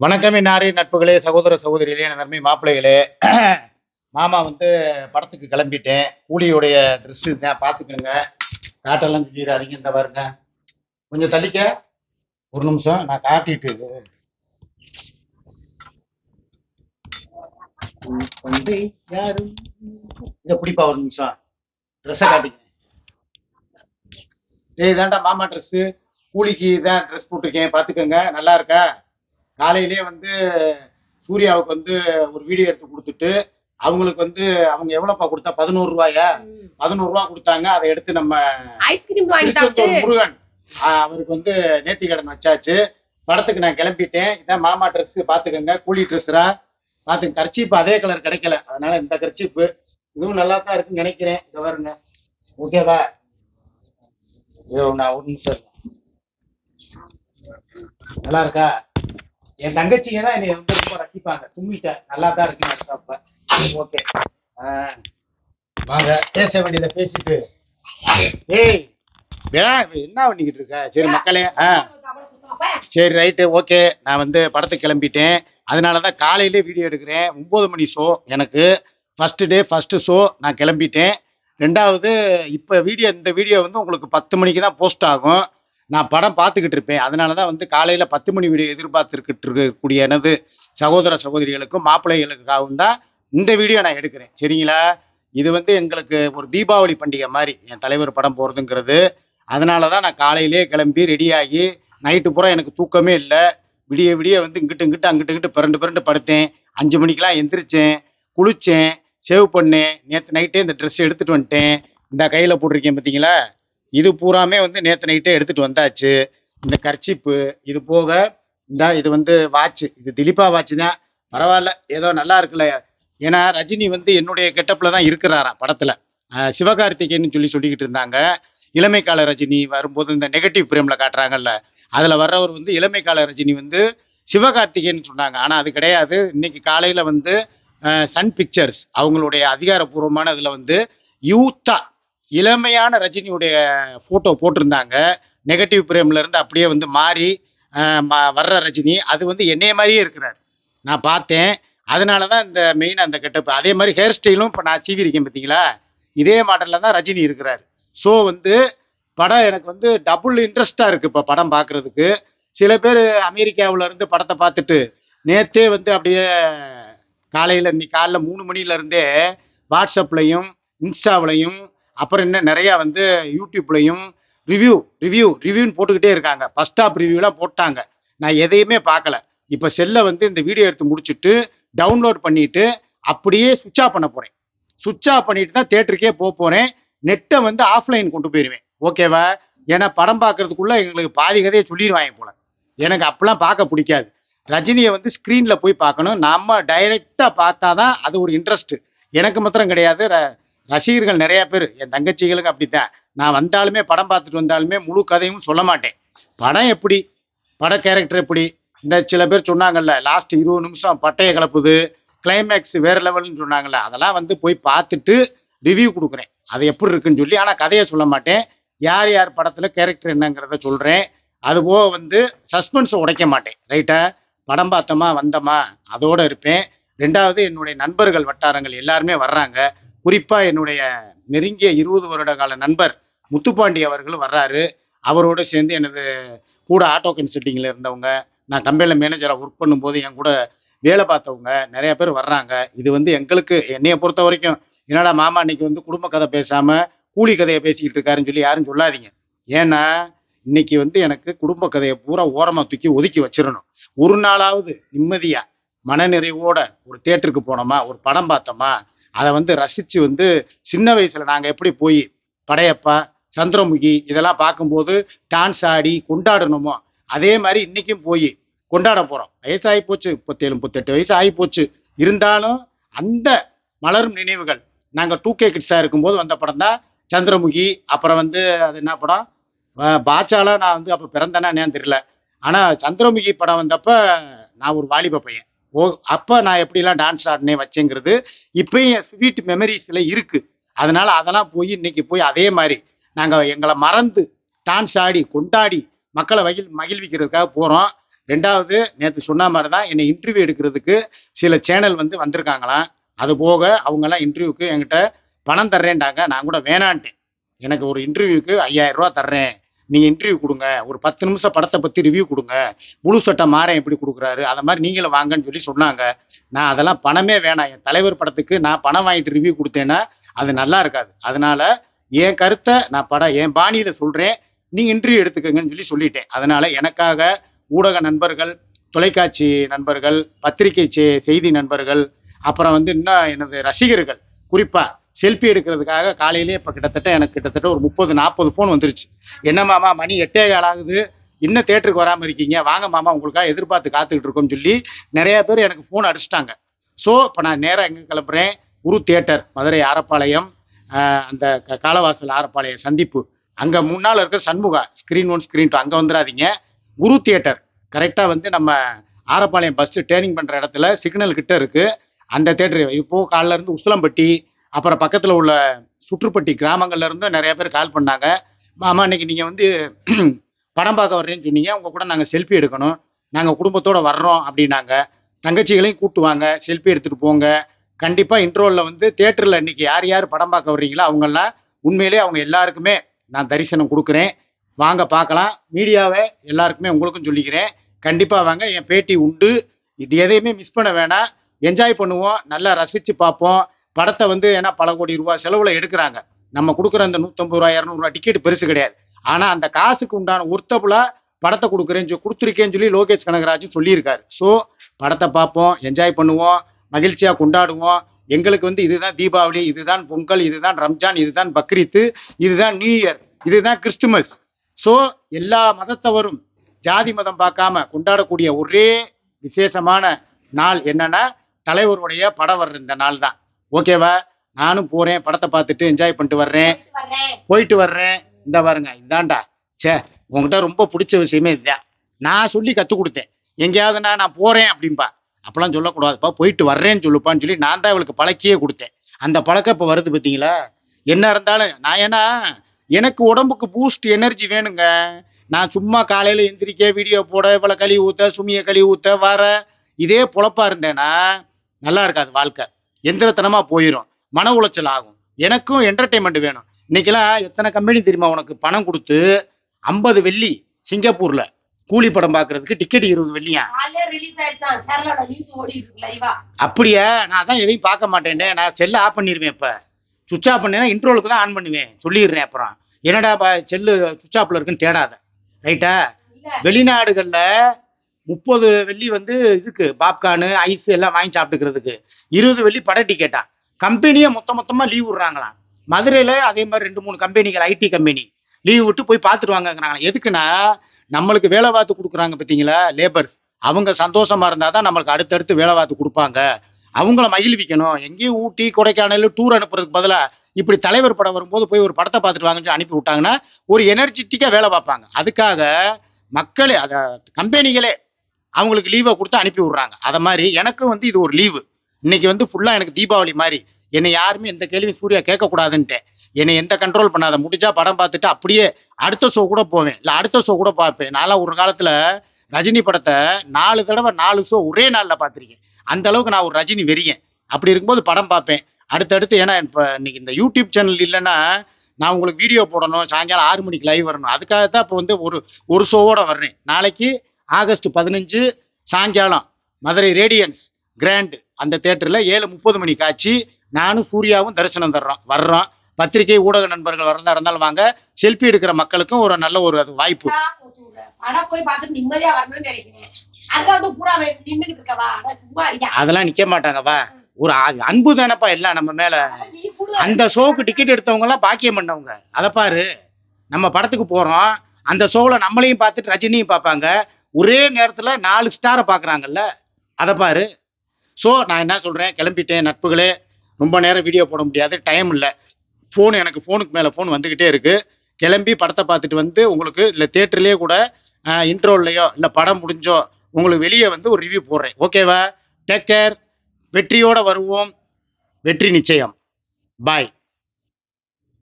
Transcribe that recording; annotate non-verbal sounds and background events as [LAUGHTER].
வணக்கம் நாரி நட்புகளே சகோதர சகோதரிகளே நன்மை மாப்பிள்ளைகளே. மாமா வந்து படத்துக்கு கிளம்பிட்டேன். கூலியுடைய ட்ரெஸ்ஸு தான் பார்த்துக்கோங்க. காட்டெல்லாம் சொல்லிடாதீங்க இந்த பாருங்க. கொஞ்சம் தள்ளிக்க. ஒரு நிமிஷம் நான் காட்டிட்டு யாரும் இதை பிடிப்பா ஒரு நிமிஷம். ட்ரெஸ்ஸை காட்டிக்க ஏய் இதாண்டா மாமா ட்ரெஸ்ஸு கூலிக்கு தான் ட்ரெஸ் போட்டிருக்கேன் பார்த்துக்கோங்க. நல்லா இருக்கா? காலையிலே வந்து சூர்யாவுக்கு வந்து ஒரு வீடியோ எடுத்து கொடுத்துட்டு அவங்களுக்கு வந்து அவங்க எவ்வளோப்பா கொடுத்தா? பதினோரு ரூபாயா? பதினோரு ரூபா கொடுத்தாங்க. அதை எடுத்து நம்ம ஐஸ்கிரீம் முருகன் அவருக்கு வந்து நேர்த்தி கடன் வச்சாச்சு. படத்துக்கு நான் கிளம்பிட்டேன். இதான் மாமா ட்ரெஸ் பார்த்துக்கோங்க கூலி ட்ரெஸ்ஸரா பார்த்துங்க கர்ச்சீப் அதே கலர் கிடைக்கல. அதனால இந்த கர்ச்சீப்பு இதுவும் நல்லா தான் இருக்குன்னு நினைக்கிறேன். இதை வருங்க ஓகேவா ஐயோ நான் ஒரு நிமிஷம். நல்லா இருக்கா? என் தங்கச்சிங்க தான் என்னை வந்து ரொம்ப ரசிப்பாங்க. தும்மிட்டேன் நல்லா தான் இருக்கு நான் ஓகே வாங்க பேச வேண்டியதை பேசிட்டு. ஏய் என்ன பண்ணிக்கிட்டு இருக்க? சரி மக்களே ஆ. சரி ரைட்டு ஓகே நான் வந்து படத்துக்கு கிளம்பிட்டேன். அதனால தான் காலையிலே வீடியோ எடுக்கிறேன். ஒம்பது மணி ஷோ எனக்கு. ஃபஸ்ட்டு டே ஃபஸ்ட்டு ஷோ நான் கிளம்பிட்டேன். ரெண்டாவது இப்போ வீடியோ இந்த வீடியோ வந்து உங்களுக்கு பத்து மணிக்கு தான் போஸ்ட் ஆகும். நான் படம் பார்த்துக்கிட்டு இருப்பேன். அதனால தான் வந்து காலையில் பத்து மணி வீடியோ எதிர்பார்த்துருக்கிட்டு இருக்கக்கூடிய எனது சகோதர சகோதரிகளுக்கும் மாப்பிள்ளைகளுக்காகவும் தான் இந்த வீடியோ நான் எடுக்கிறேன். சரிங்களா? இது வந்து எங்களுக்கு ஒரு தீபாவளி பண்டிகை மாதிரி என் தலைவர் படம் போகிறதுங்கிறது அதனால தான் நான் காலையிலே கிளம்பி ரெடியாகி நைட்டு பூரா எனக்கு தூக்கமே இல்லை. விடிய விடிய வந்து இங்கிட்டு இங்கிட்டு அங்கிட்டு இங்கிட்டு பிறண்டு பிறண்டு படுத்தேன். அஞ்சு மணிக்கெலாம் எந்திரிச்சேன் குளித்தேன் சேவ் பண்ணேன். நேற்று நைட்டே இந்த ட்ரெஸ் எடுத்துகிட்டு வந்துட்டேன். இந்த கையில் போட்டிருக்கேன் பார்த்தீங்களா இது பூராமே வந்து நேற்று நைட்டே எடுத்துகிட்டு வந்தாச்சு. இந்த கர்ச்சிப்பு இது போக இந்த இது வந்து வாட்ச்சு இது திலீபா வாட்ச் தான். பரவாயில்ல ஏதோ நல்லா இருக்குல்ல. ஏன்னா ரஜினி வந்து என்னுடைய கெட்டப்பில் தான் இருக்கிறாராம் படத்தில். சிவகார்த்திகேயன் சொல்லி சொல்லிக்கிட்டு இருந்தாங்க. இளமை கால ரஜினி வரும்போது இந்த நெகட்டிவ் பிரேமில் காட்டுறாங்கல்ல. அதில் வர்றவர் வந்து இளமை கால ரஜினி வந்து சிவகார்த்திகேயன் சொன்னாங்க. ஆனால் அது கிடையாது. இன்னைக்கு காலையில் வந்து சன் பிக்சர்ஸ் அவங்களுடைய அதிகாரப்பூர்வமான இதில் வந்து யூத்தா இளமையான ரஜினியுடைய ஃபோட்டோ போட்டிருந்தாங்க. நெகட்டிவ் பிரேம்ல இருந்து அப்படியே வந்து மாறி வர்ற ரஜினி அது வந்து என்னைய மாதிரியே இருக்கிறார். நான் பார்த்தேன். அதனால தான் இந்த மெயின் அந்த கெட்டப்பு. அதே மாதிரி ஹேர் ஸ்டைலும் இப்போ நான் சீவிருக்கேன் பார்த்தீங்களா இதே மாடலில் தான் ரஜினி இருக்கிறார். ஸோ வந்து படம் எனக்கு வந்து டபுள் இன்ட்ரெஸ்டாக இருக்குது இப்போ படம் பார்க்குறதுக்கு சில பேர் அமெரிக்காவிலேருந்து படத்தை பார்த்துட்டு நேத்தே வந்து அப்படியே காலையில் இன்னைக்கு காலைல மூணு மணிலேருந்தே வாட்ஸ்அப்லையும் இன்ஸ்டாவிலையும் அப்புறம் என்ன நிறையா வந்து யூடியூப்லையும் ரிவ்யூ ரிவ்யூ ரிவ்யூன்னு போட்டுக்கிட்டே இருக்காங்க. ஃபஸ்ட் ஆப் ரிவ்யூலாம் போட்டாங்க. நான் எதையுமே பார்க்கல. இப்போ செல்லை வந்து இந்த வீடியோ எடுத்து முடிச்சுட்டு டவுன்லோட் பண்ணிட்டு அப்படியே சுவிட்ச் ஆஃப் பண்ண போகிறேன் சுவிட்ச் ஆஃப் பண்ணிட்டு தான் தேட்டருக்கே போக போகிறேன் நெட்டை வந்து ஆஃப்லைன் கொண்டு போயிடுவேன் ஓகேவா ஏன்னா படம் பார்க்கறதுக்குள்ளே எங்களுக்கு பாதி கதையை சொல்லிடுவாங்க போல. எனக்கு அப்பெல்லாம் பார்க்க பிடிக்காது. ரஜினியை வந்து ஸ்க்ரீனில் போய் பார்க்கணும். நம்ம டைரெக்டாக பார்த்தா தான் அது ஒரு இன்ட்ரெஸ்ட்டு எனக்கு மாத்திரம் கிடையாது. ர- ரசிகர்கள் நிறைய பேர் என் தங்கச்சிகளுக்கு அப்படித்தான். நான் வந்தாலுமே படம் பார்த்துட்டு வந்தாலுமே முழு கதையும் சொல்ல மாட்டேன். படம் எப்படி? பட கேரக்டர் எப்படி? இந்த சில பேர் சொன்னாங்கல்ல லாஸ்ட் இருபது நிமிஷம் பட்டையை கலப்புது கிளைமேக்ஸ் வேற லெவல்னு சொன்னாங்கல்ல அதெல்லாம் வந்து போய் பார்த்துட்டு ரிவ்யூ கொடுக்குறேன். அது எப்படி இருக்குன்னு சொல்லி ஆனால் கதையை சொல்ல மாட்டேன். யார் யார் படத்தில் கேரக்டர் என்னங்கிறத சொல்கிறேன் அதுபோக வந்து சஸ்பென்ஸை உடைக்க மாட்டேன். ரைட்டா படம் பார்த்தோமா வந்தோமா? அதோடு இருப்பேன். ரெண்டாவது என்னுடைய நண்பர்கள் வட்டாரங்கள் எல்லாருமே வர்றாங்க. குறிப்பாக என்னுடைய நெருங்கிய இருபது வருட கால நண்பர் முத்துப்பாண்டி அவர்களும் வர்றாரு. அவரோட சேர்ந்து எனது கூட ஆட்டோ கன்சல்ட்டிங்கில் இருந்தவங்க நான் கம்பெனியில் மேனேஜராக ஒர்க் பண்ணும்போது என் கூட வேலை பார்த்தவங்க நிறைய பேர் வர்றாங்க. இது வந்து எங்களுக்கு என்னையை பொறுத்த வரைக்கும் என்னடா மாமா இன்னைக்கு வந்து குடும்ப கதை பேசாமல் கூலி கதையை பேசிக்கிட்டு இருக்காருன்னு சொல்லி யாரும் சொல்லாதீங்க. ஏன்னா இன்னைக்கு வந்து எனக்கு குடும்ப கதையை பூரா ஓரமாக தூக்கி ஒதுக்கி வச்சிடணும். ஒரு நாளாவது நிம்மதியாக மனநிறைவோட ஒரு தேட்டருக்கு போனோமா ஒரு படம் பார்த்தோமா அதை வந்து ரசித்து வந்து சின்ன வயசில் நாங்கள் எப்படி போய் படையப்பா சந்திரமுகி இதெல்லாம் பார்க்கும்போது டான்ஸ் ஆடி கொண்டாடணுமோ அதே மாதிரி இன்றைக்கும் போய் கொண்டாட போகிறோம் வயசாகி போச்சு முப்பத்தேழு முப்பத்தெட்டு வயசு ஆகி போச்சு. இருந்தாலும் அந்த மலரும் நினைவுகள் நாங்கள் டூ கே கிட்ஸாக இருக்கும்போது வந்த படம் தான் சந்திரமுகி அப்புறம் வந்து அது என்ன படம்? அஹ் நான் வந்து அப்போ பிறந்தேன்னா என்னன்னு தெரியல. ஆனால் சந்திரமுகி படம் வந்தப்போ நான் ஒரு வாலிப பையன். ஓ அப்போ நான் எப்படிலாம் டான்ஸ் ஆடினேன் வச்சேங்கிறது இப்பயும் என் ஸ்வீட் மெமரிஸில் இருக்குது அதனால் அதெல்லாம் போய் இன்னைக்கு போய் அதே மாதிரி நாங்கள் எங்களை மறந்து டான்ஸ் ஆடி கொண்டாடி மக்களை மகிழ் மகிழ்விக்கிறதுக்காக போகிறோம் ரெண்டாவது நேற்று சொன்ன மாதிரி தான் என்னை இன்டர்வியூ எடுக்கிறதுக்கு சில சேனல் வந்து வந்திருக்காங்களாம். அது போக அவங்கெல்லாம் இன்டர்வியூக்கு என்கிட்ட பணம் தர்றேன்டாங்க. நான் கூட வேணான்ட்டேன். எனக்கு ஒரு இன்டர்வியூக்கு ஐயாயிரம் ரூபா தர்றேன். நீங்கள் இன்டர்வியூ கொடுங்க. ஒரு பத்து நிமிஷம் படத்தை பற்றி ரிவ்யூ கொடுங்க. முழு சட்டை மாறேன் எப்படி கொடுக்குறாரு? அதை மாதிரி நீங்களும் வாங்கன்னு சொல்லி சொன்னாங்க. நான் அதெல்லாம் பணமே வேணாம். என் தலைவர் படத்துக்கு நான் பணம் வாங்கிட்டு ரிவ்யூ கொடுத்தேன்னா அது நல்லா இருக்காது. அதனால என் கருத்தை நான் படம் என் பாணியில் சொல்கிறேன் நீங்கள் இன்டர்வியூ எடுத்துக்கங்கன்னு சொல்லி சொல்லிட்டேன். அதனால் எனக்காக ஊடக நண்பர்கள் தொலைக்காட்சி நண்பர்கள் பத்திரிகை செ- செய்தி நண்பர்கள் அப்புறம் வந்து இன்னும் எனது ரசிகர்கள் குறிப்பாக செல்ஃபி எடுக்கிறதுக்காக காலையிலேயே இப்போ கிட்டத்தட்ட எனக்கு கிட்டத்தட்ட ஒரு முப்பது நாற்பது ஃபோன் வந்துருச்சு. என்ன மாமா மணி எட்டே கால் ஆகுது. இன்னும் தேட்டருக்கு வராமல் இருக்கீங்க. வாங்க மாமா உங்களுக்காக எதிர்பார்த்து காத்துக்கிட்டு இருக்கோம்னு சொல்லி நிறைய பேர் எனக்கு ஃபோன் அடிச்சிட்டாங்க. ஸோ இப்போ நான் நேராக எங்கே கிளம்புறேன்? குரு தேட்டர் மதுரை ஆரப்பாளையம் அந்த க- காலவாசல் ஆரப்பாளையம் சந்திப்பு. அங்கே முன்னால் இருக்கிற Shanmuga screen one screen two அங்கே வந்துடாதீங்க குரு தியேட்டர் கரெக்டாக வந்து நம்ம ஆரப்பாளையம் பஸ்ஸு டேர்னிங் பண்ணுற இடத்துல சிக்னல் கிட்ட இருக்குது அந்த தேட்டர் இப்போது காலைல இருந்து உசிலம்பட்டி அப்புறம் பக்கத்தில் உள்ள சுற்றுப்பட்டி கிராமங்கள்ல இருந்து நிறைய பேர் கால் பண்ணாங்க. மாமா இன்னைக்கு நீங்கள் வந்து [CLEARS THROAT] படம் பார்க்க வர்றேன்னு சொன்னீங்க. உங்கள் கூட நாங்கள் செல்ஃபி எடுக்கணும். நாங்கள் குடும்பத்தோடு வர்றோம் அப்படின்னாங்க. தங்கச்சிகளையும் கூப்பிட்டு வாங்க. செல்ஃபி எடுத்துகிட்டு போங்க. கண்டிப்பாக இன்ட்ரோலில் வந்து தேட்டரில் இன்றைக்கி யார் யார் படம் பார்க்க வர்றீங்களோ அவங்கெல்லாம் உண்மையிலே அவங்க எல்லாருக்குமே நான் தரிசனம் கொடுக்குறேன். வாங்க பார்க்கலாம். மீடியாவை எல்லாருக்குமே உங்களுக்கும் சொல்லிக்கிறேன். கண்டிப்பாக வாங்க. என் பேட்டி உண்டு. இது எதையுமே மிஸ் பண்ண வேணாம். என்ஜாய் பண்ணுவோம். நல்லா ரசித்து பார்ப்போம். படத்தை வந்து ஏன்னா பல கோடி ரூபாய் செலவில் எடுக்கிறாங்க. நம்ம கொடுக்குற அந்த நூற்றம்பது ரூபா இரநூறுவா டிக்கெட் பெருசு கிடையாது. ஆனால் அந்த காசுக்கு உண்டான ஒர்த்தபுளாக படத்தை கொடுக்குறேன்னு சொல்லி கொடுத்துருக்கேன்னு சொல்லி லோகேஷ் கனகராஜும் சொல்லியிருக்காரு. ஸோ படத்தை பார்ப்போம் என்ஜாய் பண்ணுவோம் மகிழ்ச்சியாக கொண்டாடுவோம். எங்களுக்கு வந்து இதுதான் தீபாவளி இதுதான் பொங்கல் இதுதான் ரம்ஜான் இதுதான் பக்ரீத்து இதுதான் நியூ இயர் இதுதான் கிறிஸ்துமஸ் ஸோ எல்லா மதத்தவரும் ஜாதி மதம் பார்க்காம கொண்டாடக்கூடிய ஒரே விசேஷமான நாள் என்னன்னா தலைவருடைய படம் வர்ற இந்த நாள் தான் ஓகேவா? நானும் போறேன் படத்தை பார்த்துட்டு என்ஜாய் பண்ணிட்டு வர்றேன். போயிட்டு வர்றேன். இந்த பாருங்க இதான்டா. ச்சே உங்ககிட்ட ரொம்ப பிடிச்ச விஷயமே இதுதான் நான் சொல்லி கற்றுக் கொடுத்தேன். எங்கேயாவதுனா நான் போறேன் அப்படின்பா அப்பெல்லாம் சொல்லக்கூடாதுப்பா போயிட்டு வர்றேன்னு சொல்லுப்பான்னு சொல்லி நான் தான் இவளுக்கு பழக்கியே கொடுத்தேன். அந்த பழக்கம் இப்போ வருது பார்த்தீங்களா என்ன இருந்தாலும் நான் ஏன்னா எனக்கு உடம்புக்கு பூஸ்ட் எனர்ஜி வேணுங்க. நான் சும்மா காலையில் எந்திரிக்க வீடியோ போட இவளை கழுவி ஊற்ற சுமியை கழுவி ஊற்ற வர. இதே பொழப்பா இருந்தேன்னா நல்லா இருக்காது வாழ்க்கை. எந்திரத்தனமாக போயிடும் மன உளைச்சல் ஆகும். எனக்கும் என்டர்டெயின்மெண்ட் வேணும். இன்னைக்கெல்லாம் எத்தனை கம்பெனி தெரியுமா உனக்கு? பணம் கொடுத்து ஐம்பது வெள்ளி சிங்கப்பூர்ல கூலி படம் பார்க்கறதுக்கு டிக்கெட் இருபது வெள்ளியா? அப்படியே? நான் அதான் எதையும் பார்க்க மாட்டேனே நான் செல்லை ஆஃப் பண்ணிடுவேன் இப்போ. சுவிட்ச் ஆஃப் பண்ணேன்னா இன்ட்ரோலுக்கு தான் ஆன் பண்ணுவேன். சொல்லிடுறேன் அப்புறம். என்னடா செல்லு சுவிட்ச் ஆஃப்ல இருக்குன்னு தேடாத. ரைட்டா வெளிநாடுகளில் முப்பது வெள்ளி வந்து இதுக்கு பாப்கார்னு ஐஸ் எல்லாம் வாங்கி சாப்பிட்டுக்கிறதுக்கு. இருபது வெள்ளி பட டிக்கெட்டா கம்பெனியே மொத்த மொத்தமாக லீவ் விடுறாங்களாம். மதுரையில் அதே மாதிரி ரெண்டு மூணு கம்பெனிகள் ஐடி கம்பெனி. லீவ் விட்டு போய் பார்த்துட்டு வாங்கங்கிறாங்க எதுக்குன்னா நம்மளுக்கு வேலை பார்த்து கொடுக்குறாங்க பார்த்தீங்களா லேபர்ஸ் அவங்க சந்தோஷமா இருந்தால் தான் நம்மளுக்கு அடுத்தடுத்து வேலை பார்த்து கொடுப்பாங்க. அவங்கள மகிழ்விக்கணும். எங்கேயும் ஊட்டி கொடைக்கானல் டூர் அனுப்புறதுக்கு பதிலாக இப்படி தலைவர் படம் வரும்போது போய் ஒரு படத்தை பார்த்துட்டு வாங்கன்னு அனுப்பி விட்டாங்கன்னா ஒரு எனர்ஜெட்டிக்காக வேலை பார்ப்பாங்க. அதுக்காக மக்களே அதை கம்பெனிகளே அவங்களுக்கு லீவை கொடுத்து அனுப்பி விட்றாங்க. அதை மாதிரி எனக்கும் வந்து இது ஒரு லீவு இன்னைக்கு வந்து ஃபுல்லாக எனக்கு தீபாவளி மாதிரி. என்னை யாருமே எந்த கேள்வியும் சூர்யா கேட்கக்கூடாதுன்ட்டேன். என்னை எந்த கண்ட்ரோல் பண்ணாத. முடிஞ்சா படம் பார்த்துட்டு அப்படியே அடுத்த ஷோ கூட போவேன். இல்லை அடுத்த ஷோ கூட பார்ப்பேன். நான்லாம் ஒரு காலத்தில் ரஜினி படத்தை நாலு தடவை நாலு ஷோ ஒரே நாளில் பார்த்துருக்கேன். அந்த அளவுக்கு நான் ஒரு ரஜினி வெறியேன். அப்படி இருக்கும்போது படம் பார்ப்பேன். அடுத்தடுத்து ஏன்னா இப்போ இன்னைக்கு இந்த யூடியூப் சேனல் இல்லைன்னா நான் உங்களுக்கு வீடியோ போடணும். சாயங்காலம் ஆறு மணிக்கு லைவ் வரணும். அதுக்காக தான் இப்போ வந்து ஒரு ஒரு ஷோவோட வர்றேன். நாளைக்கு ஆகஸ்ட் பதினஞ்சு சாயங்காலம் மதுரை ரேடியன்ஸ் கிராண்ட் அந்த தேட்டரில் ஏழு முப்பது மணி காட்சி நானும் சூர்யாவும் தரிசனம் தர்றோம் வர்றோம். பத்திரிகை ஊடக நண்பர்கள் வரதா இருந்தாலும் வாங்க. செல்ஃபி எடுக்கிற மக்களுக்கும் ஒரு நல்ல ஒரு அது வாய்ப்பு. அதெல்லாம் நிக்க மாட்டாங்கப்பா. ஒரு அன்பு தானப்பா எல்லாம் நம்ம மேல. அந்த ஷோவுக்கு டிக்கெட் எடுத்தவங்க எல்லாம் பாக்கியம் பண்ணவங்க. அதை பாரு. நம்ம படத்துக்கு போறோம். அந்த ஷோவில் நம்மளையும் பார்த்துட்டு ரஜினியும் பார்ப்பாங்க. ஒரே நேரத்தில் நாலு ஸ்டாரை பார்க்குறாங்கல்ல அதை பாரு. ஸோ நான் என்ன சொல்கிறேன் கிளம்பிட்டேன் நட்புகளே. ரொம்ப நேரம் வீடியோ போட முடியாது. டைம் இல்லை. ஃபோன் எனக்கு ஃபோனுக்கு மேலே ஃபோன் வந்துக்கிட்டே இருக்குது கிளம்பி படத்தை பார்த்துட்டு வந்து உங்களுக்கு இல்லை தேட்டர்லேயே கூட இன்ட்ரோல்லையோ இல்லை படம் முடிஞ்சோ உங்களுக்கு வெளியே வந்து ஒரு ரிவ்யூ போடுறேன். ஓகேவா டேக் கேர் வெற்றியோட வருவோம். வெற்றி நிச்சயம். பாய்